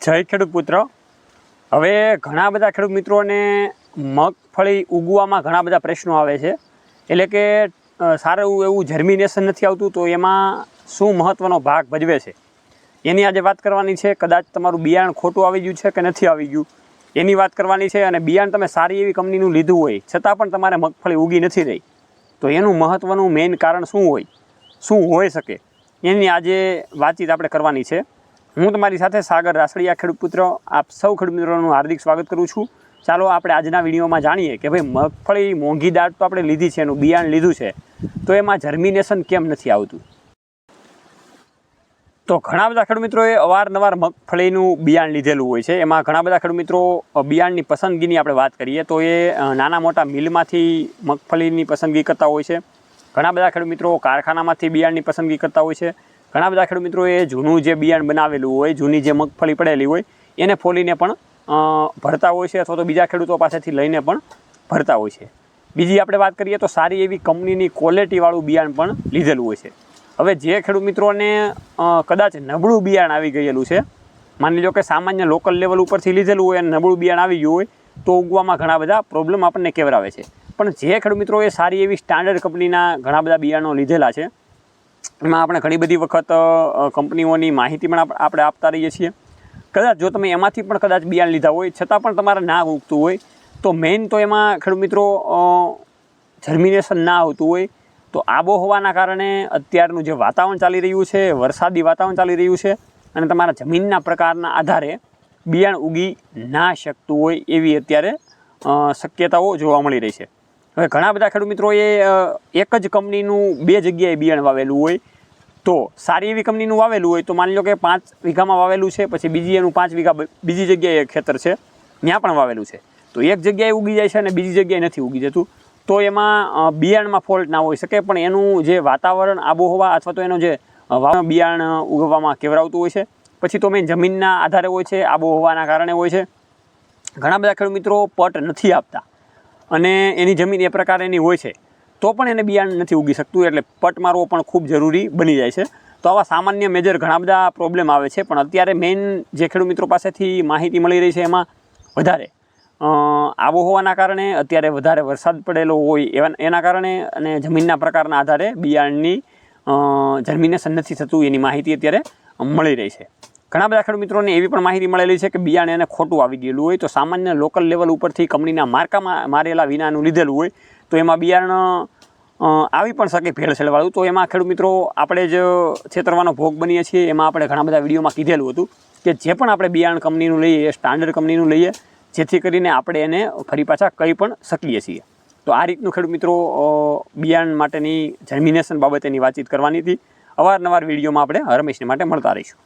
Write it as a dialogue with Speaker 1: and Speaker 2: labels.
Speaker 1: જય ખેડૂત પુત્ર. હવે ઘણા બધા ખેડૂત મિત્રોને મગફળી ઉગવામાં ઘણા બધા પ્રશ્નો આવે છે. એટલે કે સારું એવું જર્મિનેશન નથી આવતું તો એમાં શું મહત્ત્વનો ભાગ ભજવે છે? એની આજે વાત કરવાની છે, કદાચ તમારું બિયારણ ખોટું આવી ગયું છે કે નથી આવી ગયું? એની વાત કરવાની છે અને બિયારણ તમે સારી એવી કંપનીનું લીધું હોય, છતાં પણ તમારે મગફળી ઉગી નથી રહી. તો એનું મહત્ત્વનું મેઇન કારણ શું હોય? શું હોઈ શકે? એની આજે વાતચીત આપણે કરવાની છે. હું તમારી સાથે સાગર રાસડિયા ખેડૂત પુત્ર, આપ સૌ ખેડૂત મિત્રોનું હાર્દિક સ્વાગત કરું છું. ચાલો આપણે આજના વિડીયોમાં જાણીએ કે ભાઈ મગફળી, મોંઘી દાટ તો આપણે લીધી છે, એનું બિયારણ લીધું છે. તો એમાં જર્મિનેશન કેમ નથી આવતું? તો ઘણા બધા ખેડૂત મિત્રોએ અવારનવાર મગફળીનું બિયારણ લીધેલું હોય છે. એમાં ઘણા બધા ખેડૂત મિત્રો બિયારણની પસંદગીની આપણે વાત કરીએ તો એ નાના મોટા મિલમાંથી મગફળીની પસંદગી કરતા હોય છે. ઘણા બધા ખેડૂત મિત્રો કારખાનામાંથી બિયારણની પસંદગી કરતા હોય છે. ઘણા બધા ખેડૂત મિત્રોએ જૂનું જે બિયારણ બનાવેલું હોય, જૂની જે મગફળી પડેલી હોય, એને ફોલીને પણ ભરતા હોય છે અથવા તો બીજા ખેડૂતો પાસેથી લઈને પણ ભરતા હોય છે. બીજી આપણે વાત કરીએ તો સારી એવી કંપનીની ક્વોલિટીવાળું બિયારણ પણ લીધેલું હોય છે. હવે જે ખેડૂત મિત્રોને કદાચ નબળું બિયારણ આવી ગયેલું છે, માની લો કે સામાન્ય લોકલ લેવલ ઉપરથી લીધેલું હોય અને નબળું બિયારણ આવી ગયું હોય, તો ઉગવામાં ઘણા બધા પ્રોબ્લેમ આપણને કેવરાવે છે. પણ જે ખેડૂત મિત્રોએ સારી એવી સ્ટાન્ડર્ડ કંપનીના ઘણા બધા બિયારણો લીધેલા છે એમાં આપણે ઘણી બધી વખત કંપનીઓની માહિતી પણ આપણે આપતા રહીએ છીએ. કદાચ જો તમે એમાંથી પણ કદાચ બિયારણ લીધા હોય, છતાં પણ તમારે ના ઉગતું હોય, તો મેઇન તો એમાં ખેડૂત મિત્રો જર્મિનેશન ના આવતું હોય, તો આબોહવાના કારણે અત્યારનું જે વાતાવરણ ચાલી રહ્યું છે, વરસાદી વાતાવરણ ચાલી રહ્યું છે, અને તમારા જમીનના પ્રકારના આધારે બિયારણ ઉગી ના શકતું હોય એવી અત્યારે શક્યતાઓ જોવા મળી રહી છે. હવે ઘણા બધા ખેડૂત અ, એક જ કંપનીનું બે જગ્યાએ બિયાણ વાવેલું હોય. તો સારી એવી કંપનીનું વાવેલું હોય તો માની લો કે પાંચ વીઘામાં વાવેલું છે પછી બીજી એનું પાંચ વીઘા બીજી જગ્યાએ ખેતર છે ત્યાં પણ વાવેલું છે. તો એક જગ્યાએ ઉગી જાય છે અને બીજી જગ્યાએ નથી ઉગી જતું. તો એમાં બિયારણમાં ફોલ્ટ ના હોઈ શકે પણ એનું જે વાતાવરણ આબોહવા અથવા તો એનો જે બિયારણ ઉગવામાં કેવરાવતું હોય છે. પછી તો મેં જમીનના આધારે હોય છે આબોહવાના કારણે હોય છે. ઘણા બધા ખેડૂત મિત્રો પટ નથી આપતા. અને એની જમીન એ પ્રકારેની હોય છે. તો પણ એને બિયારણ નથી ઉગી શકતું, એટલે પટ મારવો પણ ખૂબ જરૂરી બની જાય છે. તો આવા સામાન્ય મેજર ઘણા બધા પ્રોબ્લેમ આવે છે, પણ અત્યારે મેઇન જે ખેડૂત મિત્રો પાસેથી માહિતી મળી રહી છે એમાં વધારે. આબોહવાના કારણે અત્યારે વધારે વરસાદ પડેલો હોય એવા, એના કારણે અને જમીનના પ્રકારના આધારે બિયારણની જર્મિનેશન નથી થતું એની માહિતી અત્યારે મળી રહી છે. ઘણા બધા ખેડૂત મિત્રોને એવી પણ માહિતી મળેલી છે કે બિયાણ એને ખોટું આવી ગયેલું હોય, તો સામાન્ય લોકલ લેવલ ઉપરથી કંપનીના માર્કામાં મારેલા વિનાનું લીધેલું હોય, તો એમાં બિયારણ આવી પણ શકે ભેળસેળવાળું તો એમાં ખેડૂત મિત્રો, આપણે જ છેતરવાનો ભોગ બનીએ છીએ. એમાં આપણે ઘણા બધા વિડીયોમાં કીધેલું હતું કે જે પણ આપણે બિયારણ કંપનીનું લઈએ એ સ્ટાન્ડર્ડ કંપનીનું લઈએ, જેથી કરીને આપણે એને ફરી પાછા કહી પણ શકીએ છીએ. તો આ રીતનું ખેડૂત મિત્રો બિયારણ માટેની જર્મિનેશન બાબતેની વાતચીત કરવાની હતી. અવારનવાર વિડીયોમાં આપણે હરમેશને માટે મળતા રહીશું.